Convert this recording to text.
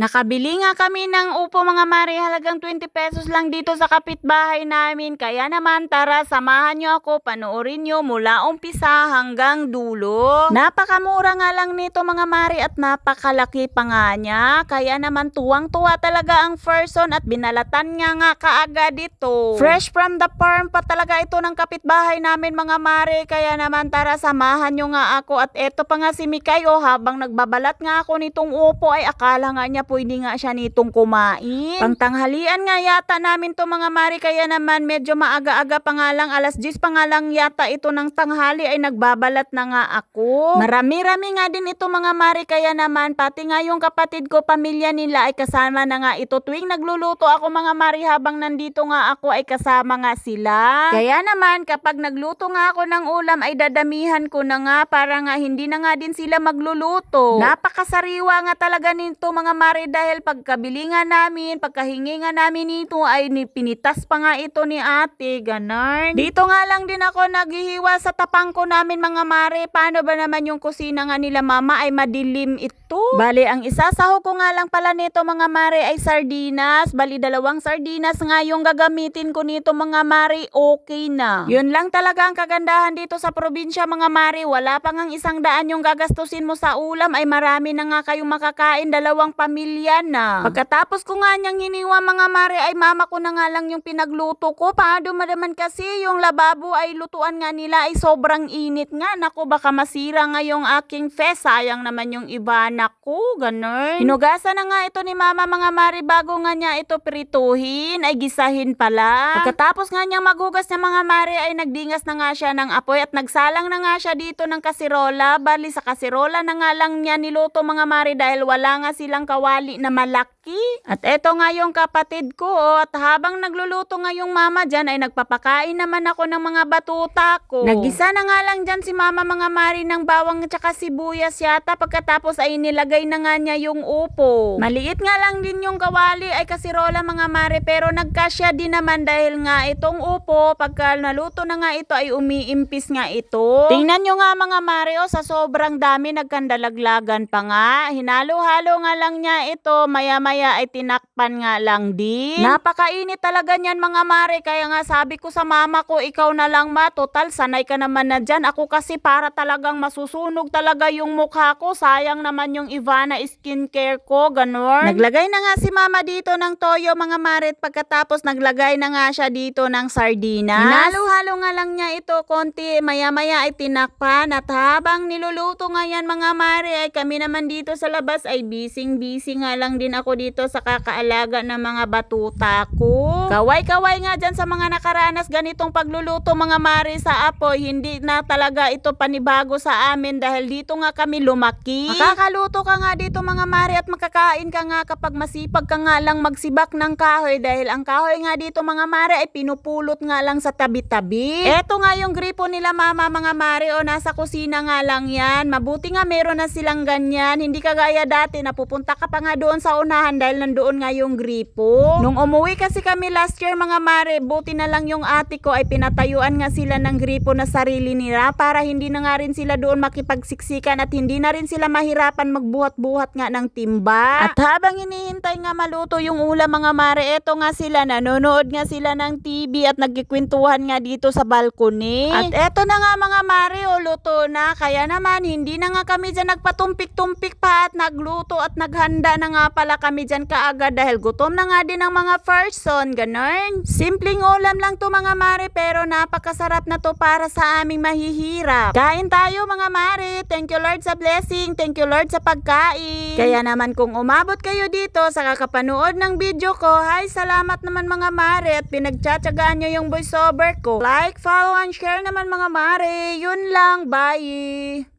Nakabili nga kami ng upo mga mare halagang 20 pesos lang dito sa kapitbahay namin. Kaya naman tara samahan nyo ako panoorin nyo mula umpisa hanggang dulo. Napakamura nga lang nito mga mare at napakalaki pa nga niya. Kaya naman tuwang-tuwa talaga ang person at binalatan nga nga kaagad ito. Fresh from the farm pa talaga ito ng kapitbahay namin mga mare. Kaya naman tara samahan nyo nga ako at eto pa nga si Mikay oh, habang nagbabalat nga ako nitong upo ay akala nga niya pwede nga siya nitong kumain. Pangtanghalian nga yata namin to mga mare kaya naman medyo maaga-aga pa nga lang alas 10 pa nga lang yata ito ng tanghali ay nagbabalat na nga ako. Marami-rami nga din ito mga mare kaya naman pati nga yung kapatid ko pamilya nila ay kasama na nga ito tuwing nagluluto ako mga mare habang nandito nga ako ay kasama nga sila. Kaya naman kapag nagluto nga ako ng ulam ay dadamihan ko na nga para nga hindi na nga din sila magluluto. Napakasariwa nga talaga nito mga mare dahil pagkabili nga namin, pagkahingi nga namin nito ay ni pinitas pa nga ito ni ate, ganun. Dito nga lang din ako naghihiwa sa tapangko namin mga mare. Paano ba naman yung kusina nga nila mama ay madilim ito? Bali, ang isasaho ko nga lang pala nito mga mare ay sardinas. Bali, dalawang sardinas nga yung gagamitin ko nito mga mare, okay na. Yun lang talaga ang kagandahan dito sa probinsya mga mare. Wala pa ngang isang daan yung gagastusin mo sa ulam ay marami na nga kayong makakain, dalawang pamilya na. Pagkatapos ko nga niyang hiniwa mga mare ay mama ko na nga lang yung pinagluto ko. Paano madaman kasi yung lababo ay lutuan nga nila ay sobrang init nga. Naku, baka masira nga yung aking fest. Sayang naman yung iba. Naku, ganun. Hinugasan na nga ito ni mama mga mare bago nga niya ito prituhin ay gisahin pala. Pagkatapos nga niyang maghugas ng mga mare ay nagdingas na nga siya ng apoy at nagsalang na nga siya dito ng kasirola. Bali sa kasirola na nga lang niya niluto mga mare dahil wala nga silang kawali na malaki. At eto nga yung kapatid ko oh, at habang nagluluto nga yung mama dyan ay nagpapakain naman ako ng mga batuta ko. Nagisa na nga lang dyan si mama mga mare ng bawang at saka sibuyas yata pagkatapos ay nilagay na nga niya yung upo. Maliit nga lang din yung kawali ay kasirola mga mare pero nagkasya din naman dahil nga itong upo pagka naluto na nga ito ay umiimpis nga ito. Tingnan nyo nga mga mare oh, sa sobrang dami nagkandalaglagan pa nga. Hinalo-halo nga lang niya ito maya-maya ay tinakpan nga lang din. Napakainit talaga niyan mga mare kaya nga sabi ko sa mama ko ikaw na lang ma total sanay ka naman na dyan. Ako kasi para talagang masusunog talaga yung mukha ko. Sayang naman yung Ivana skincare ko, ganun. Naglagay na nga si mama dito ng toyo mga mare at pagkatapos naglagay na nga siya dito ng sardinas. Hinalo-halo nga lang niya ito konti maya-maya ay tinakpan at habang niluluto nga yan mga mare ay kami naman dito sa labas ay bising-busy nga lang din ako dito sa kakaalaga ng mga batuta ko. Kaway-kaway nga dyan sa mga nakaranas ganitong pagluluto mga mare sa apoy. Hindi na talaga ito panibago sa amin dahil dito nga kami lumaki. Makakaluto ka nga dito mga mare at makakain ka nga kapag masipag ka nga lang magsibak ng kahoy dahil ang kahoy nga dito mga mare ay pinupulot nga lang sa tabi-tabi. Eto nga yung gripo nila mama mga mare o nasa kusina nga lang yan. Mabuti nga meron na silang ganyan. Hindi kagaya dati na pupunta ka pa nga doon sa unahan dahil nandoon nga yung gripo. Nung umuwi kasi kami last year mga mare, buti na lang yung ate ko ay pinatayuan nga sila ng gripo na sarili nila para hindi na nga rin sila doon makipagsiksikan at hindi na rin sila mahirapan magbuhat-buhat nga ng timba. At habang hinihintay nga maluto yung ulam mga mare, eto nga sila nanonood nga sila ng TV at nagkikwentuhan nga dito sa balcony. At eto na nga mga mare, o luto na. Kaya naman hindi na nga kami dyan nagpatumpik-tumpik pa at nagluto at naghanda na nga pala kami dyan kaagad dahil gutom na nga din ang mga person, ganun. Simpleng ulam lang to mga mare pero napakasarap na to para sa aming mahihirap. Kain tayo mga mare. Thank you Lord sa blessing. Thank you Lord sa pagkain. Kaya naman kung umabot kayo dito sa kakapanood ng video ko, hi salamat naman mga mare at pinagtsatsagaan nyo yung voiceover ko. Like, follow, and share naman mga mare. Yun lang. Bye!